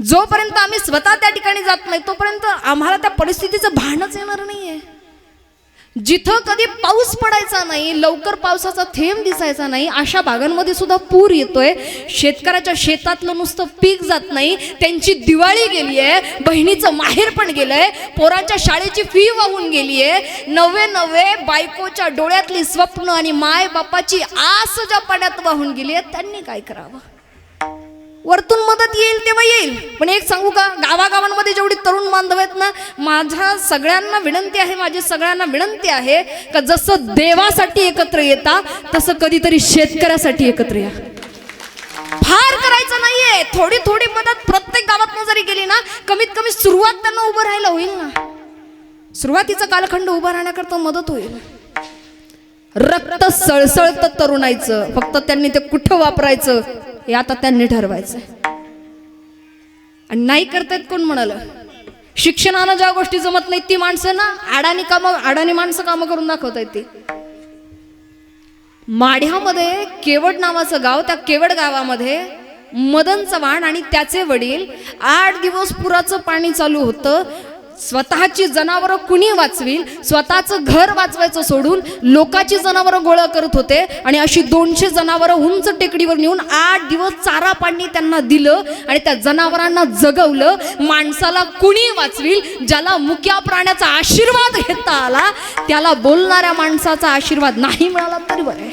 जोपर्यंत आम्ही स्वतः त्या ठिकाणी जात नाही तोपर्यंत आम्हाला त्या परिस्थितीचं भानच येणार नाहीये. जिथं कधी पाऊस पडायचा नाही लवकर पावसाचा थेंब दिसायचा नाही अशा भागांमध्ये सुद्धा पूर येतोय. शेतकऱ्याच्या शेतातलं नुसतं पीक जात नाही त्यांची दिवाळी गेली आहे बहिणीचं माहेर पण गेलंय पोरांच्या शाळेची फी वाहून गेली आहे नवे नवे बायकोच्या डोळ्यातली स्वप्न आणि माय बापाची आस ज्या पाण्यात वाहून गेली आहे त्यांनी काय करावं? वरतून मदत येईल तेव्हा येईल. पण एक सांगू का? गावागावांमध्ये जेवढी तरुण बांधव आहेत ना माझ्या सगळ्यांना विनंती आहे माझी सगळ्यांना विनंती आहे का जसं देवासाठी एकत्र येता तसं कधीतरी शेतकऱ्यासाठी एकत्र या. फार करायचं नाहीये. थोडी थोडी मदत प्रत्येक गावातनं जरी गेली ना कमीत कमी सुरुवात त्यांना उभं राहायला होईल ना. सुरुवातीचा कालखंड उभा राहण्याकरता मदत होईल. रक्त सळसळतं तरुणाईचं. फक्त त्यांनी ते कुठं वापरायचं? हे आता त्यांनी ठरवायचं आणि नाही करतायत कोण म्हणालं? शिक्षणानं ज्या गोष्टी जमत नाहीत ती माणसं ना अडाणी कामं अडाणी माणसं कामं करून दाखवतायत ती. माढ्यामध्ये केवड नावाचं गाव त्या केवड गावामध्ये मदन चव्हाण आणि त्याचे वडील आठ दिवस पुराचं पाणी चालू होतं. स्वतःची जनावरं कुणी वाचवील? स्वतःचं घर वाचवायचं सोडून लोकाची जनावरं गोळा करत होते आणि अशी दोनशे जनावरं उंच टेकडीवर नेऊन आठ दिवस चारा पाणी त्यांना दिलं आणि त्या जनावरांना जगवलं. माणसाला कुणी वाचवील? ज्याला मुक्या प्राण्याचा आशीर्वाद घेता आला त्याला बोलणाऱ्या माणसाचा आशीर्वाद नाही मिळाला तरी बरं.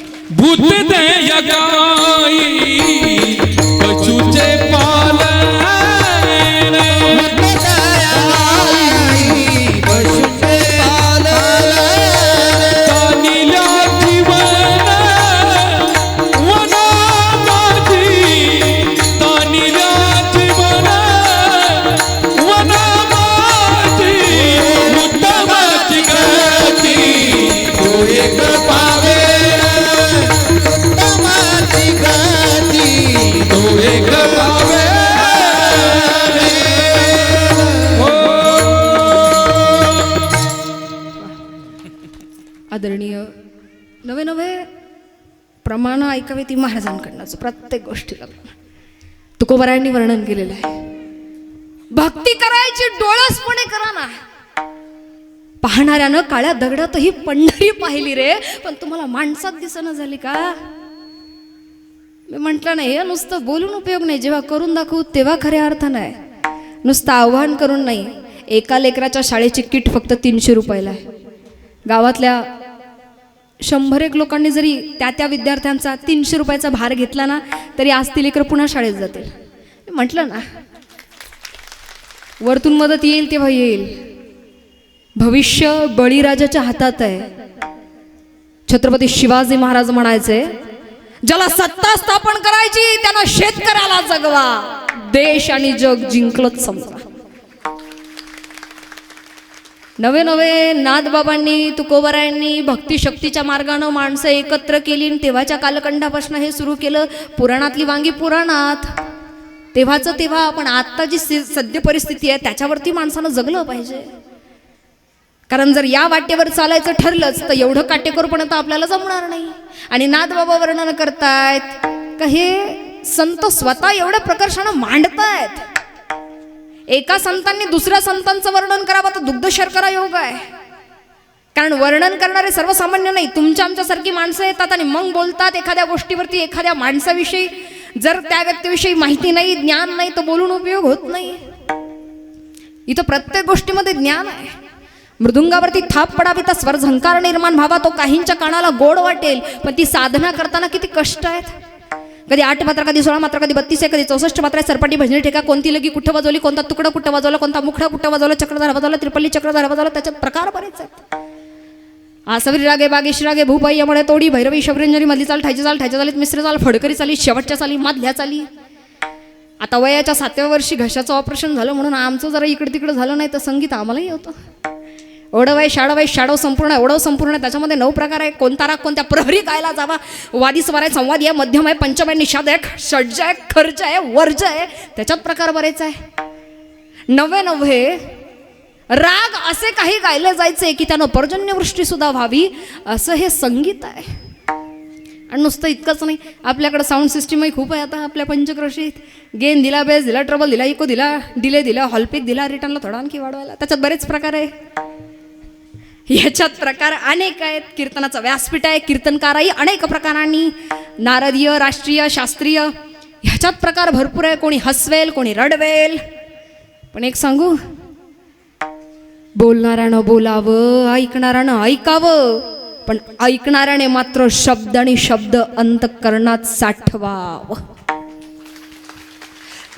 प्रमाण ऐकावे ती महाराजांकडनंच प्रत्येक गोष्टीला तुकोबरायांनी वर्णन केलेलं आहे. भक्ती करायची डोळसपणे करा ना. पाहणाऱ्यानं काळ्या दगडातही पंढरी पाहिली रे. पण तुम्हाला माणसात दिसणं झाली का? मी म्हटलं नाही हे नुसतं बोलून उपयोग नाही. जेव्हा करून दाखवू तेव्हा खऱ्या अर्थानं आहे. नुसतं आव्हान करून नाही. एका लेकराच्या शाळेची किट फक्त तीनशे रुपयाला आहे. गावातल्या शंभर एक लोकांनी जरी त्या त्या विद्यार्थ्यांचा तीनशे रुपयाचा भार घेतला ना तरी आज ती लेकरं पुन्हा शाळेत जातील. म्हटलं ना वरतून मदत येईल तेव्हा येईल. भविष्य बळीराजाच्या हातात आहे. छत्रपती शिवाजी महाराज म्हणायचे ज्याला सत्ता स्थापन करायची त्यांना शेतकऱ्याला जगवा. देश आणि जग जिंकलच समजा. नवे नवे नाथबाबांनी तुकोबरायांनी भक्तिशक्तीच्या मार्गानं माणसं एकत्र केली आणि तेव्हाच्या कालखंडापासून हे सुरू केलं. पुराणातली वांगी पुराणात. तेव्हाचं तेव्हा आपण आत्ता जी सद्य परिस्थिती आहे त्याच्यावरती माणसानं जगलं पाहिजे. कारण जर या वाटेवर चालायचं ठरलंच तर एवढं काटेकोरपणा तर आपल्याला जमणार नाही. आणि नाथबाबा वर्णन करतायत का हे संत स्वतः एवढ्या प्रकर्षानं मांडतायत. एका संतांनी दुसऱ्या संतांचं वर्णन करावं तर दुग्ध शर्करा योग आहे. कारण वर्णन करणारे सर्वसामान्य नाही तुमच्या आमच्यासारखी माणसं येतात आणि मग बोलतात एखाद्या गोष्टीवरती एखाद्या माणसाविषयी. जर त्या व्यक्तीविषयी माहिती नाही ज्ञान नाही तर बोलून उपयोग होत नाही. इथं प्रत्येक गोष्टीमध्ये ज्ञान आहे. मृदुंगावरती थाप पडावी तर स्वर झंकार निर्माण व्हावा तो काहींच्या कानाला गोड वाटेल पण ती साधना करताना किती कष्ट आहेत. कधी आठ मात्रा कधी सोळा मात्रा कधी बत्तीस आहे कधी चौसष्ट मात्रा आहे, सरपाटी भजनी ठेका कोणती लगी कुठं वाजवली कोणता तुकडा कुठं वाजवला कोणता मुखडा कुठं वाजवला चक्रधार वाजवला त्रिपल्ली चक्रधार वाजवला त्याच्यात प्रकार बरेच आहेत. आसवरी रागे बागेश रागे भूपाई यामुळे तोडी भैरवी शबरंजरी मधली चाल ठायची चाल ठायच्या चालीत मिश्र चाल फडकरी चाली शेवटच्या चाली मधल्या चाली. आता वयाच्या सातव्या वर्षी घशाचं ऑपरेशन झालं म्हणून आमचं जरा इकडे तिकडे झालं नाही तर संगीत आम्हालाही होतं. ओढव आहे शाडव आहे शाडव संपूर्ण आहे ओढव संपूर्ण. आहे त्याच्यामध्ये नऊ प्रकार आहे कोणता राग कोणत्या प्रहरी गायला जावा? वादी स्वार आहे संवाद आहे मध्यम आहे पंचम आहे निषाद आहे षड्ज आहे खर्च आहे वर्ज आहे. त्याच्यात प्रकार बरेच आहे. नवे नव्हे राग असे काही गायले जायचे की त्यानं पर्जन्यवृष्टी सुद्धा व्हावी. असं हे संगीत आहे. आणि नुसतं इतकंच नाही. आपल्याकडं साऊंड सिस्टीमही खूप आहे आता आपल्या पंचक्रशीत. गेन दिला बेस दिला ट्रबल दिला इको दिला डिले दिला हॉलपिक दिला रिटर्नला थोडा आणखी वाढवायला. त्याच्यात बरेच प्रकार आहे. ह्याच्यात प्रकार अनेक आहेत. कीर्तनाचं व्यासपीठ आहे कीर्तनकारही अनेक प्रकारांनी नारदीय राष्ट्रीय शास्त्रीय ह्याच्यात प्रकार भरपूर आहे कोणी हसवेल कोणी रडवेल. पण एक सांगू बोलणाऱ्यानं बोलावं ऐकणाऱ्यानं ऐकावं पण ऐकणाऱ्याने मात्र शब्द आणि शब्द अंतकरणात साठवावं.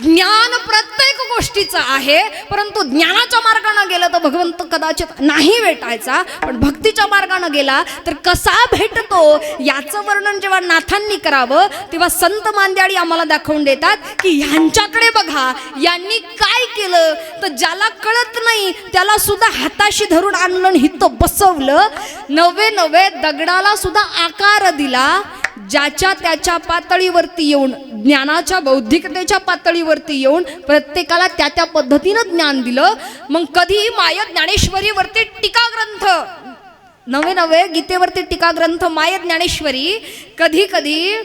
ज्ञान प्रत्येक गोष्टीचं आहे परंतु ज्ञानाच्या मार्गानं गेलं तर भगवंत कदाचित नाही भेटायचा. पण भक्तीच्या मार्गानं गेला तर कसा भेटतो याचं वर्णन जेव्हा नाथांनी करावं तेव्हा संत मांद्याळी आम्हाला दाखवून देतात की ह्यांच्याकडे बघा यांनी काय केलं? तर ज्याला कळत नाही त्याला सुद्धा हाताशी धरून आणलं हित बसवलं. नवे नवे दगडाला सुद्धा आकार दिला. ज्याच्या त्याच्या पातळीवरती येऊन ज्ञानाच्या बौद्धिकतेच्या पातळीवरती येऊन प्रत्येकाला त्या त्या पद्धतीनं ज्ञान दिलं मग कधी माय ज्ञानेश्वरीवरती टीका ग्रंथ नवे नवे गीतेवरती टीका ग्रंथ माय ज्ञानेश्वरी कधी कधी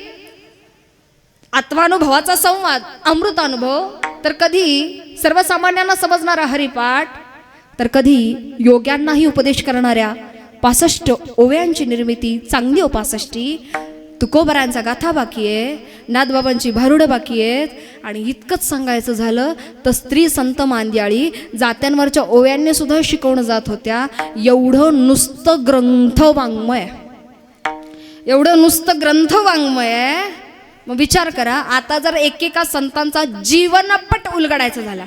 आत्मानुभवाचा संवाद अमृतानुभव तर कधी सर्वसामान्यांना समजणारा हरिपाठ तर कधी योग्यांनाही उपदेश करणाऱ्या पासष्ट ओव्यांची निर्मिती चांगली उपासष्टी तुकोबरांचा गाथा बाकी आहे नादबाबांची भारुडं बाकी आहेत. आणि इतकंच सांगायचं झालं तर स्त्री संत मांदियाळी जात्यांवरच्या ओव्यांनी सुद्धा शिकवणं जात होत्या. एवढं नुसतं ग्रंथ वाङ्मय. एवढं नुसतं ग्रंथ वाङ्मय. आहे मग विचार करा आता जर एकेका संतांचा जीवनपट उलगडायचा झाला.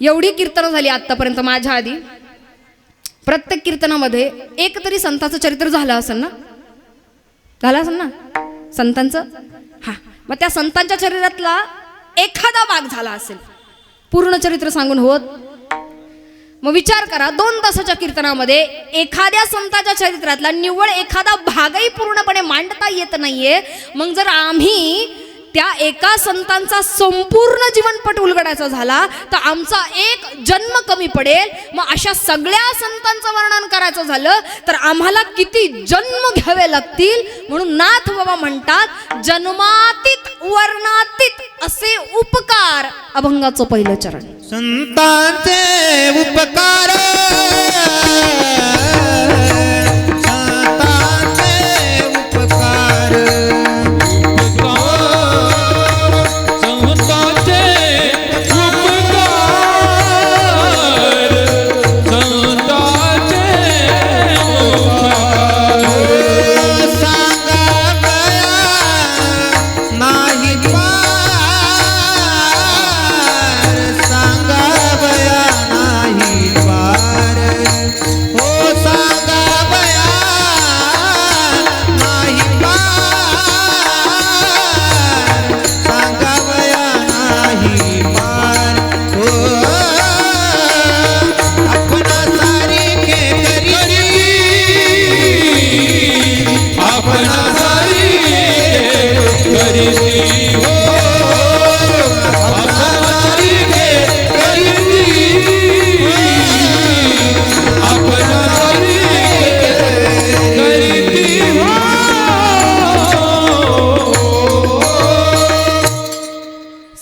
एवढी कीर्तनं झाली आत्तापर्यंत माझ्या आधी. प्रत्येक कीर्तनामध्ये एक तरी संताचं चरित्र झालं असेल ना? झालं असेल ना? संतांचं? हा. मग त्या संतांच्या चरित्रातला एखादा भाग झाला असेल पूर्ण चरित्र सांगून होत. मग विचार करा दोन तासाच्या कीर्तनामध्ये एखाद्या संताच्या चरित्रातला निव्वळ एखादा भागही पूर्णपणे मांडता येत नाहीये. मग जर आम्ही त्या एका संतांचा संपूर्ण जीवनपट उलगडायचा झाला तर आमचा एक जन्म कमी पडेल. मग अशा सगळ्या संतांचं वर्णन करायचं झालं तर आम्हाला किती जन्म घ्यावे लागतील? म्हणून नाथ बाबा म्हणतात जन्मातीत वर्णातीत असे उपकार. अभंगाचं पहिलं चरण. संतांचे उपकार.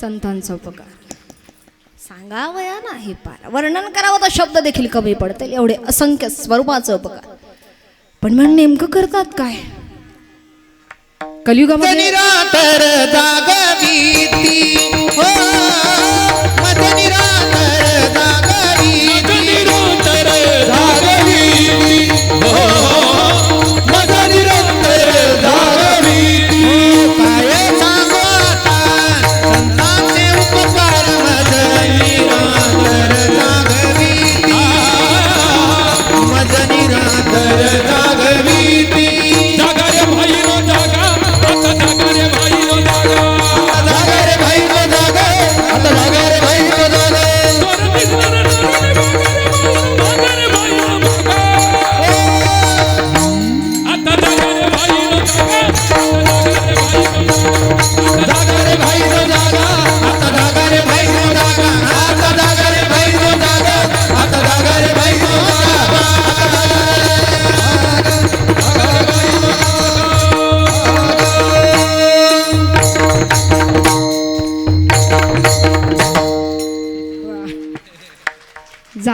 संतांचा उपकार सांगावया नाही पार. वर्णन करावं तर शब्द देखील कमी पडतील. एवढे असंख्य स्वरूपाचं उपकार. पण मग नेमकं करतात काय? कलियुगामध्ये निरातर जागवीती.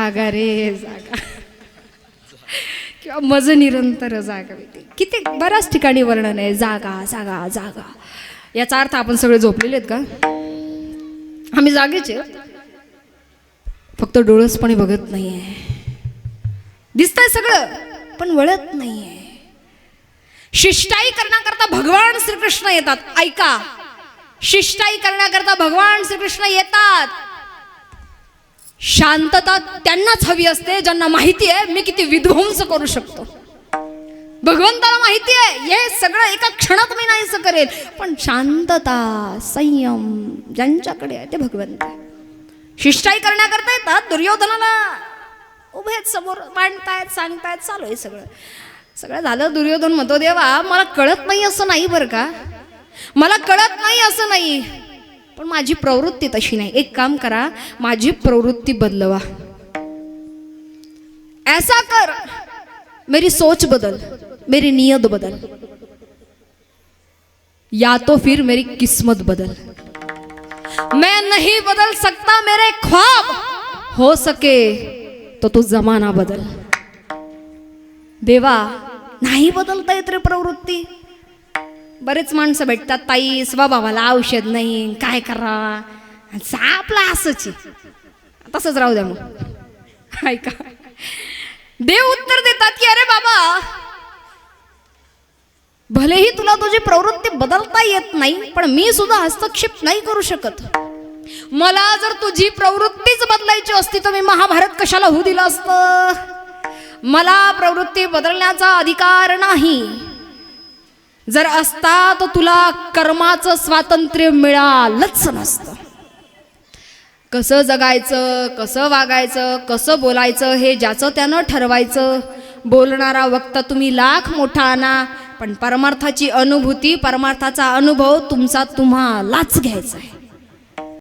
जागा रे जागा. किंवा मज निरंतर जागा किती बऱ्याच ठिकाणी वर्णन आहे जागा जागा जागा. याचा अर्थ आपण सगळे झोपलेले आहेत का? आम्ही जागेचे फक्त डोळसपणे बघत नाहीये. दिसतंय सगळं पण वळत नाहीये. शिष्टाई करण्याकरता भगवान श्रीकृष्ण येतात. ऐका. शिष्टाई करण्याकरता भगवान श्रीकृष्ण येतात. शांतता त्यांनाच हवी असते ज्यांना माहिती आहे मी किती विध्वंस करू शकतो. भगवंताला माहिती आहे हे सगळं एका क्षणात मी नाहीसं करेल. पण शांतता संयम ज्यांच्याकडे आहे ते भगवंत आहे. शिष्टाई करण्याकरता येतात दुर्योधनाला उभे आहेत समोर मांडतायत सांगतायत चालू आहे सगळं. सगळं झालं दुर्योधन म्हणतो देवा मला कळत नाही असं नाही बरं का? मला कळत नाही असं नाही. पण माझी प्रवृत्ती तशी नाही. एक काम करा माझी प्रवृत्ती बदलवा. ऐसा कर. मेरी सोच बदल. मेरी नियत बदल. या तो फिर मेरी किस्मत बदल. मैं नहीं बदल सकता मेरे ख्वाब. हो सके तो तू जमाना बदल. देवा नाही बदलता येत रे प्रवृत्ती? बरेच माणसं भेटतात ताई स्वभावाला औषध नाही काय करा? आपला असंच तसंच राहू द्या मग. ऐका. देव उत्तर देतात की अरे बाबा भलेही तुला तुझी प्रवृत्ती बदलता येत नाही पण मी सुद्धा हस्तक्षेप नाही करू शकत. मला जर तुझी प्रवृत्तीच बदलायची असती तर मी महाभारत कशाला होऊ दिलं असतं? मला प्रवृत्ती बदलण्याचा अधिकार नाही. जर असता तर तुला कर्माचं स्वातंत्र्य मिळालंच नसतं. कसं जगायचं कसं वागायचं कसं बोलायचं हे ज्याचं त्यानं ठरवायचं. बोलणारा वक्ता तुम्ही लाख मोठा आणा पण परमार्थाची अनुभूती परमार्थाचा अनुभव तुमचा तुम्हालाच घ्यायचा आहे.